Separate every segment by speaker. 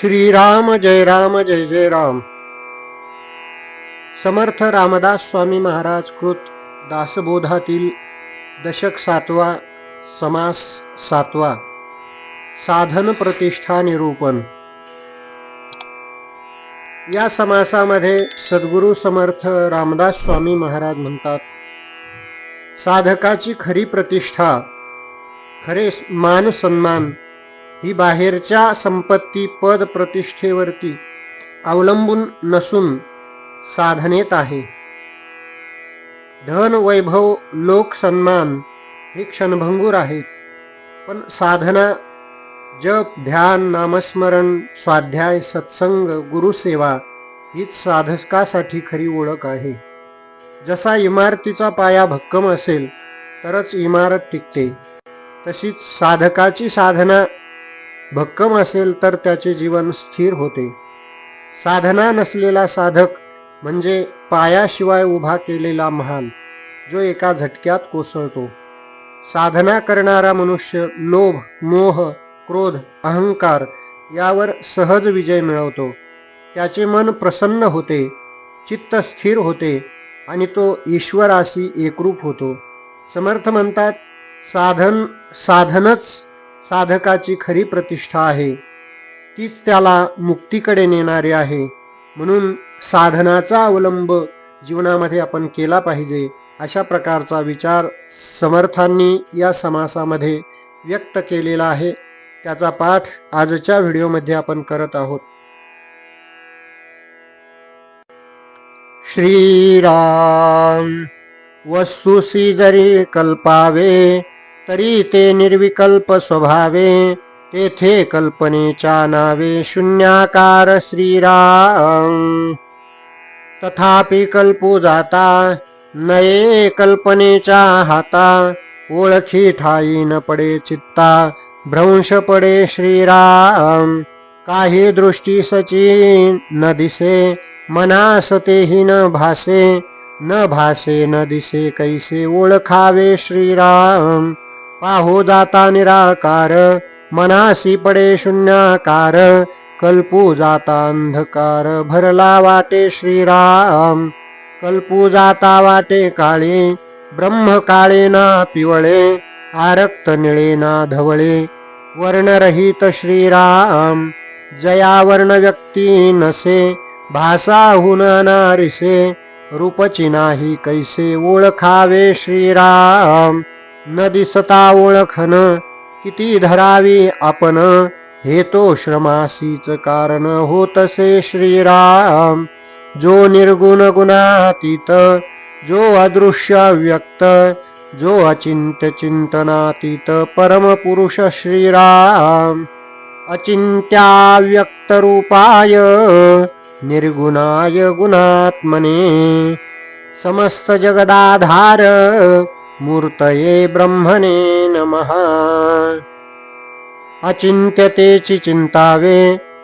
Speaker 1: श्रीराम जय राम जय जय राम. समर्थ रामदास स्वामी महाराज कृत दासबोधातील दशक सातवा समास सातवा. साधन प्रतिष्ठा निरूपण. या समासामध्ये सद्गुरू समर्थ रामदास स्वामी महाराज म्हणतात साधकाची खरी प्रतिष्ठा खरे मान सन्मान ही बाहेरच्या संपत्ती पद प्रतिष्ठेवरती अवलंबून नसून साधनेत आहे. धन वैभव लोक सन्मान हे क्षणभंगूर आहेत. पण साधना जप ध्यान नामस्मरण स्वाध्याय सत्संग गुरुसेवा हीच साधकासाठी खरी ओळख आहे. जसा इमारतीचा पाया भक्कम असेल तरच इमारत टिकते. तशीच साधकाची साधना भक्कम असेल तर त्याचे जीवन स्थिर होते. साधना नसलेला साधक म्हणजे पायाशिवाय उभा केलेला महाल जो एका झटक्यात कोसळतो. साधना करणारा मनुष्य लोभ मोह क्रोध अहंकार यावर सहज विजय मिळवतो. त्याचे मन प्रसन्न होते चित्त स्थिर होते आणि तो ईश्वराशी एकरूप होतो. समर्थ म्हणतात साधन साधनच साधकाची खरी प्रतिष्ठा आहे. तीच त्याला मुक्तीकडे नेणारे आहे. म्हणून साधनाचा अवलंब जीवनामध्ये आपण केला पाहिजे अशा प्रकारचा विचार समर्थांनी या समासामध्ये व्यक्त केलेला आहे. त्याचा पाठ आजच्या व्हिडिओमध्ये आपण करत आहोत. श्रीराम वस्तुसी जरी कल्पावे तरी ते निर्विकल्प स्वभावे तेथे कल्पनेच्या नावे शून्याकार श्रीराम। तथापि कल्पू जाता नये कल्पनेच्या हाता ओळखी ठाई न पडे चित्ता भ्रंश पडे श्रीराम। काही दृष्टी सची न दिसे मनास तेही न भासे न भासे न दिसे कैसे ओळखावे श्रीराम। पाहो जाता निराकार मनासी पडे शून्याकार कल्पू जाता अंधकार भरला वाटे श्रीराम कल्पू जाता वाटे काळे ब्रह्म काळे ना पिवळे आरक्त निळे ना धवळे वर्णरहित श्रीराम जया वर्ण व्यक्ती नसे भासाहून नारिसे रूपची नाही कैसे ओळखावे श्रीराम न दिसता ओळखन किती धरावी आपण? हे तो श्रमासीच कारण होतसे श्रीराम. जो निर्गुण गुणातीत जो अदृश्य व्यक्त जो अचिंत्य चिंतनातीत परमपुरुष श्रीराम. अचिंत्याव्यक्त रूपाय निर्गुणाय गुणात्मने. समस्त जगदाधार मूर्तये ब्रह्मणे नमः। अचिंत्यतेची चिंतावे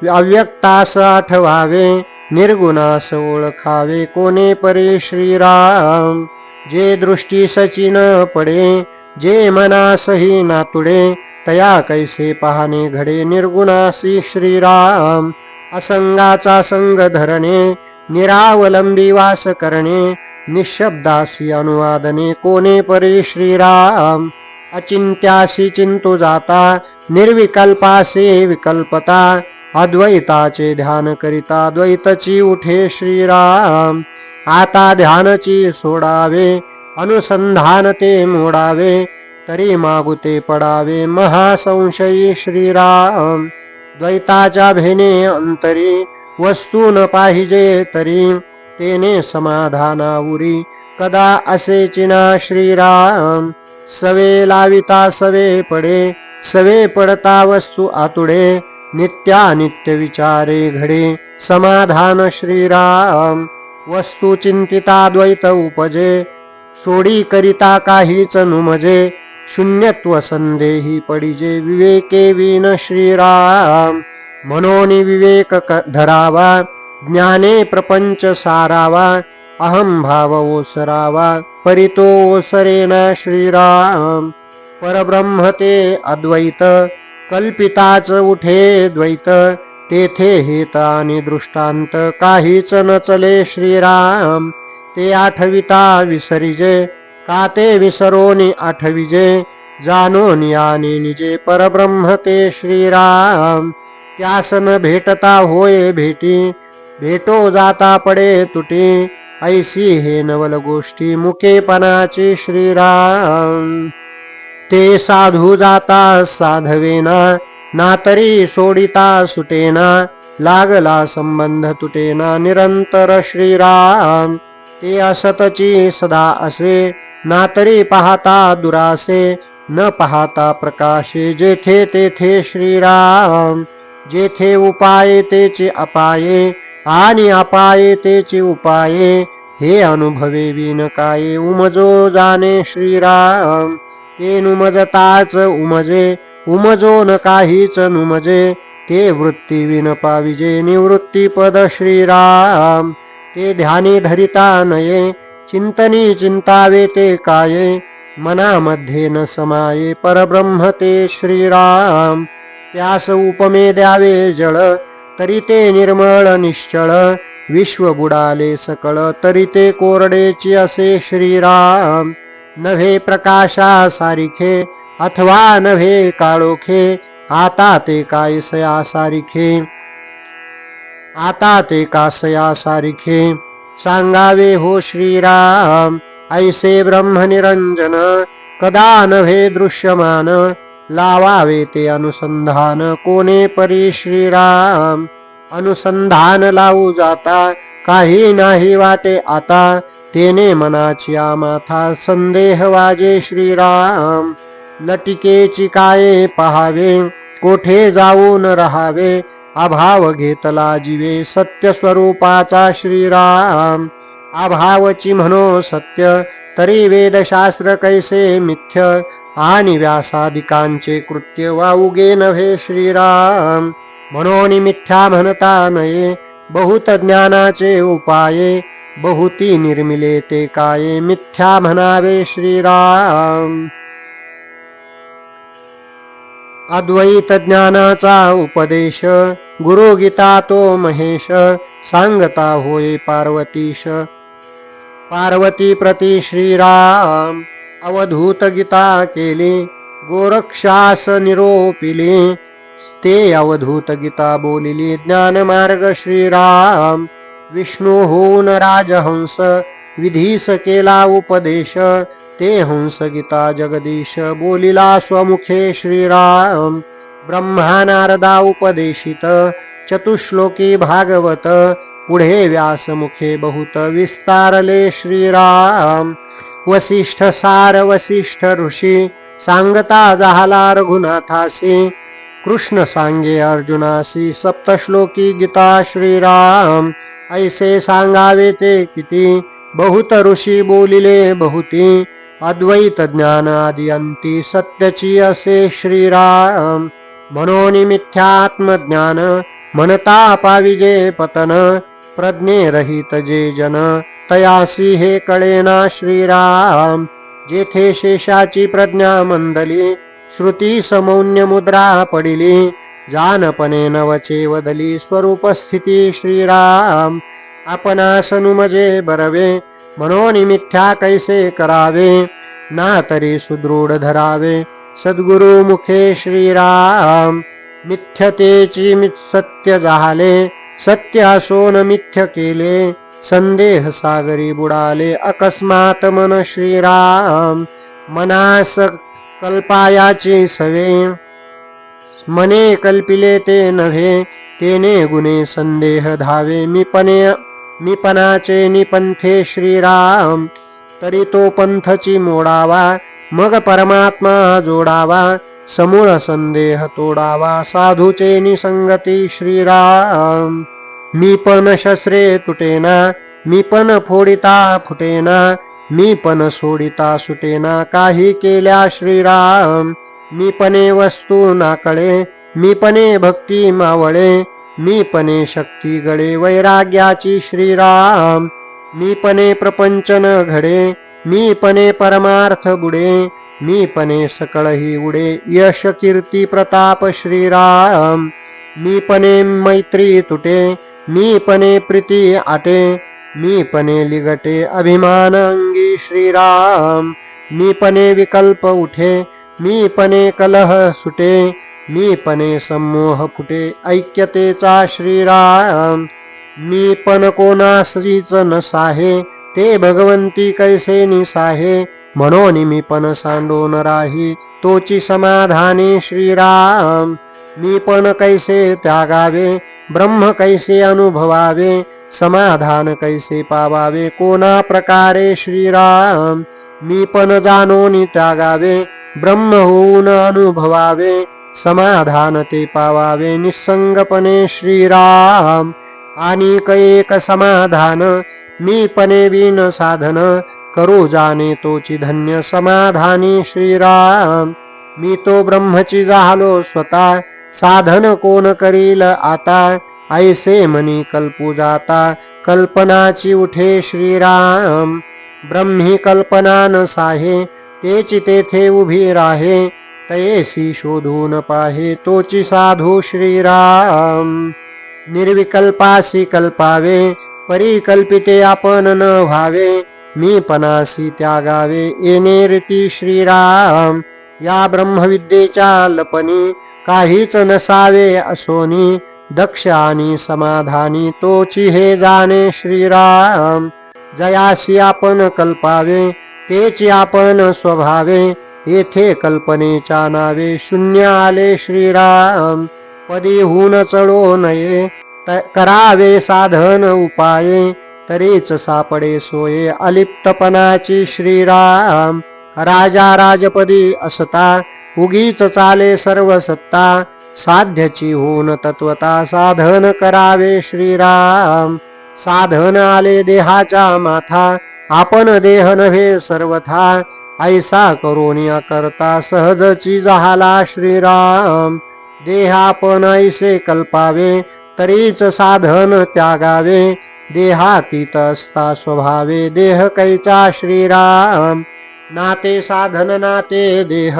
Speaker 1: अव्यक्तास आठवावे निर्गुणास ओळखावे कोणे परे श्रीराम। जे दृष्टी सचिन पडे जे मनासही नातुडे तया कैसे पाहणे घडे निर्गुणासी श्रीराम। असंगाचा संग धरणे निरावलंबी वास करणे निशब्दासी अनुवादने कोणे परी श्रीराम। अचिंत्यासी चिंतू जाता निर्विकल्पासे विकल्पता। अद्वैताचे ध्यान करिता द्वैतची उठे श्रीराम। आता ध्यानची सोडावे अनुसंधान ते मोडावे तरी मागुते पडावे महासंशयी श्रीराम। द्वैताच्या भेने अंतरी वस्तू न पाहिजे तरी तेने समाधानावरी। कदा असे चिना श्रीराम सवे लाविता सवे पडे सवे पडता वस्तू आतुडे नित्यानित्य विचारे घडे। समाधान श्रीराम वस्तू चिंतिता द्वैत उपजे सोडी करिता काहीच नुमजे शून्यत्व संदेही पडिजे। विवेके विन श्रीराम मनोनी विवेक धरावा। ज्ञाने प्रपंच सारावा अहम भाव ओसरावा परितो ओसरेना श्रीराम। परब्रह्म ते अद्वैत कल्पिताच उठे द्वैत तेथे हित आणि दृष्टांत काहीच न चले श्रीराम। ते आठविता विसरिजे का ते विसरोनी आठविजे जाणून याने निजे परब्रह्म ते श्रीराम। त्यास न भेटता होय भेटी भेटो जाता पडे तुटी ऐसी हे नवल गोष्टी मुकेपणाची श्रीराम. ते साधू जाता साधवेना ना तरी सोडिता सुटेना लागला संबंध तुटेना निरंतर श्रीराम. ते असतची सदा असे ना तरी पाहता दुरासे न पाहता प्रकाशे जेथे तेथे श्रीराम. जेथे उपाये तेचे अपाये आणि अपाये तेचे उपाये हे अनुभवे विन काये. उमजो जाणे श्रीराम ते नुमजताच उमजे. उमजो न काहीच नुमजे ते वृत्ती विन पाविजे. निवृत्ती पद श्रीराम ते ध्यानी धरिता नये. चिंतनी चिंतावे ते काये मनामध्ये न समाये. परब्रह्म ते श्रीराम त्यास उपमे द्यावे जळ. तरी ते निर्मळ निश्चळ विश्व बुडाले सकळ तरी ते कोरडेची असे श्रीराम. नव्हे प्रकाशा सारिखे अथवा नव्हे काळोखे आता ते कायसया सारिखे? आता ते कासया सारिखे? सांगावे हो श्रीराम ऐसे ब्रह्मनिरंजन कदा नव्हे दृश्यमान? लावावे ते अनुसंधान. कोणे परी श्रीराम? अनुसंधान लावू जाता काही नाही वाटे आता. तेने मनाची माथा संदेह वाजे श्रीराम. लटिकेची काये पहावे कोठे जाऊन रहावे? अभाव घेतला जीवे सत्य स्वरूपाचा श्रीराम. अभावची म्हणो सत्य तरी वेदशास्त्र कैसे मिथ्य? आणि व्यासादिकांचे कृत्य वाऊगे नव्हे श्रीराम. म्हणून मिथ्या म्हणता नये बहुत ज्ञानाचे उपाये बहुती निर्मिले ते काये मिथ्या म्हणावे श्रीराम. अद्वैत ज्ञानाचा उपदेश गुरु गीता तो महेश सांगता होय पार्वतीश. पार्वती प्रती श्रीराम. अवधूत गीता केली गोरक्षास निरोपिली ते अवधूत गीता बोलिली ज्ञानमार्ग श्रीराम विष्णू होऊन राजहंस विधीस केला उपदेश ते हंस गीता जगदीश बोलिला स्वमुखे श्रीराम ब्रह्मा नारदा उपदेशित चतुश्लोकी भागवत पुढे व्यासमुखे बहुत विस्तारले श्रीराम वसिष्ठ सार वसिष्ठ ऋषी सांगता झाला रघुनाथासी कृष्ण सांगे अर्जुनासी सप्तश्लोकी गीता श्रीराम ऐसे सांगावे ते किती? बहुत ऋषी बोलिले बहुती अद्वैत ज्ञान आदियंती सत्यची असे श्रीराम म्हणून मिथ्यात्मज्ञान म्हणता पाविजे पतन प्रज्ञे रहित जे जन तयासी हे कळेना श्रीराम जेथे शेषाची प्रज्ञा मंदली श्रुती समौन्य मुद्रा पडिली जानपणे नवचे वदली स्वरूप स्थिती श्रीराम आपणासनुमजे बरवे मनोनिमिथ्या मिथ्या कैसे करावे ना तरी सुदृढ धरावे सद्गुरु मुखे श्रीराम मिथ्यतेची सत्य झाले सत्य असोन मिथ्य केले संदेह सागरी बुडाले अकस्मात मन श्रीराम मनास कल्पायाची सवे. मने कल्पिले ते नव्हे तेने गुणे संदेह धावे. मी पणे मी निपंथे श्रीराम तरी तो पंथची मोडावा मग परमात्मा जोडावा समूळ संदेह तोडावा. साधूचे निसंगती श्रीराम. मी पण शस्त्रे तुटेना मी पण फोडिता फुटेना मी पण सोडिता सुटेना काही केल्या श्रीराम. मी पणे वस्तू नाकळे मी पणे भक्ती मावळे मी पणे शक्ती गळे वैराग्याची श्रीराम. मी पणे प्रपंचन घडे मी पणे परमार्थ बुडे मी पणे सकळही उडे यश कीर्ती प्रताप श्रीराम. मी पणे मैत्री तुटे मी पणे प्रीती आटे मी पणे लिगटे अभिमान अंगी श्रीराम. मी पणे विकल्प उठे मी पणे कलह सुटे मी पणे सम्मोह फुटे ऐक्यतेचा श्रीराम. मी पण कोणासीच नसाहे ते भगवंती कैसे निसाहे म्हणून मी पण सांडून राही तोची समाधानी श्रीराम. मी पण कैसे त्यागावे ब्रह्म कैसे अनुभवावे समाधान कैसे पावावे कोणा प्रकारे श्रीराम मी पण जाणून त्यागावे ब्रह्म होऊन अनुभवावे समाधान ते पावावे निसंगपणे श्रीराम आणि एक समाधान मी पणे विन साधन करू जाणे तोची धन्य समाधानी श्रीराम मी तो ब्रह्मची झालो स्वतः साधन कोण करील आता? ऐसे मनी कल्पू जाता कल्पनाची उठे श्रीराम. ब्रह्मी कल्पना न साहे तेची तेथे उभी राहे. तयेसी शोधून पाहे तोची साधू श्रीराम. निर्विकल्पासी कल्पावे परिकल्पिते आपण न व्हावे. मी पणासी त्यागावे येणे रीती श्रीराम. या ब्रह्मविद्येच्या लपणी काहीच नसावे असोनी दक्ष आणि समाधानी तोची हे जाणे श्रीराम. जयासी आपण कल्पावे तेची आपण स्वभावे येथे कल्पनेच्या नावे शून्य आले श्रीराम. पदी होऊन चढो नये त- करावे साधन उपाये तरीच सापडे सोये अलिप्तपणाची श्रीराम. राजा राजपदी असता उगीच चाले सर्व सत्ता साध्यची होऊन तत्वता साधन करावे श्रीराम. साधन आले देहाच्या माथा आपण देह नव्हे सर्वथा. ऐसा करोनिया करता सहजची जहाला श्रीराम. देह आपण ऐसे कल्पावे तरीच साधन त्यागावे. देहातीत असता स्वभावे देह कैचा श्रीराम. नाते साधन नाते देह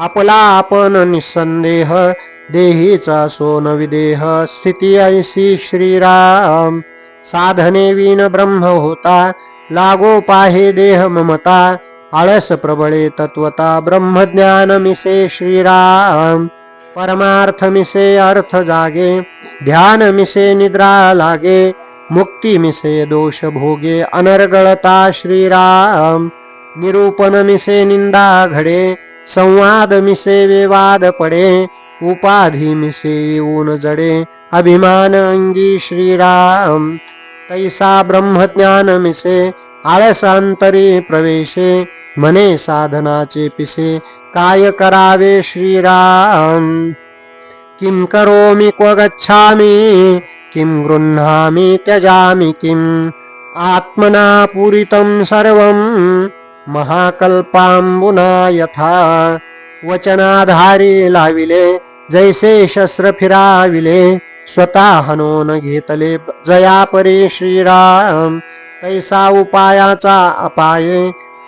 Speaker 1: आपला आपण निसंदेह देहीचा सोन विदेह स्थिती ऐसी श्रीराम. साधने विन ब्रह्म होता लागो पाहे देह ममता आळस प्रबळे तत्वता ब्रह्मज्ञान मिसे श्रीराम. परमार्थ मिसे अर्थ जागे ध्यान मिसे निद्रा लागे मुक्ती मिसे दोष भोगे अनर्गळता श्रीराम. निरूपण मिसे निंदा घडे संवाद मिसे विवाद पडे उपाधी मिसे येऊन जडे। अभिमान अंगी श्रीराम तैसा ब्रह्मज्ञान मिसे आळसांतरी प्रवेशे। मने साधनाचे पिसे काय करावे श्रीराम? किं करोमि क्व गच्छामि? किं गृह्णामि त्यजामि किम्? आत्मना पूरितं सर्वं महाकल्पाम्बुना यथा वचनाधारी लाविले जैसे शस्त्र फिराविले स्वतः हनोन घेतले जयापरे श्रीराम तैसा उपायाचा अपाये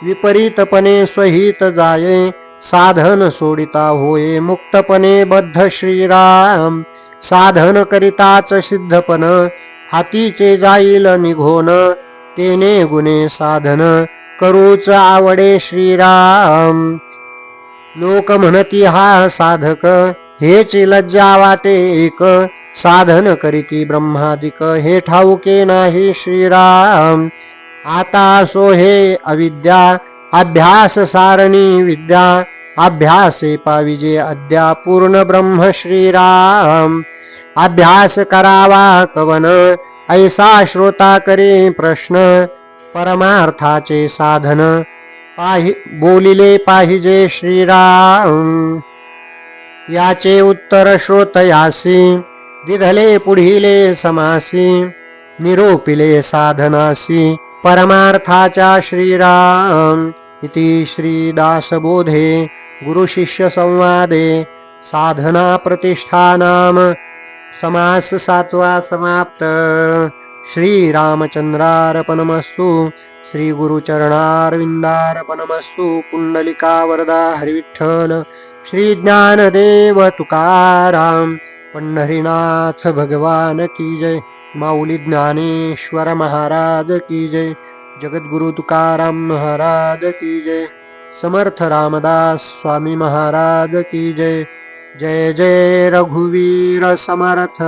Speaker 1: विपरीतपणे स्वहित जाये साधन सोडिता होये मुक्तपणे बद्ध श्रीराम साधन करिताच सिद्धपण हातीचे जाईल निघोन तेने गुणे साधन करूच आवडे श्रीराम. लोक म्हणती हा साधक हेच लज्जा वाटे एक. साधन करीती ब्रह्मादिक हे ठाऊके नाही श्रीराम. आता सो हे अविद्या अभ्यास सारणी विद्या. अभ्यासे पाविजे अद्या पूर्ण ब्रह्म श्रीराम. अभ्यास करावा कवन ऐसा श्रोता करे प्रश्न. परमार्थाचे साधन. पाहि बोलिले पाहिजे श्रीराम. याचे उत्तर श्रोतयासी दिधले पुढिले समासी निरोपिले साधनासी. परमार्थाच्या श्रीराम इति श्रीदासबोधे गुरुशिष्य संवादे साधना प्रतिष्ठानाम. समास सात्वा समाप्त. श्रीरामचंद्रार्पणमस्तु श्रीगुरुचरणारविंदार्पणमस्तु कुंडलिकावरदा हरिविठ्ठल श्रीज्ञानदेव तुकाराम पंढरीनाथ भगवान की जय माऊली ज्ञानेश्वर महाराज की जय जगद्गुरु तुकाराम महाराज की जय समर्थ रामदास स्वामी महाराज की जय जय जय रघुवीर समर्थ।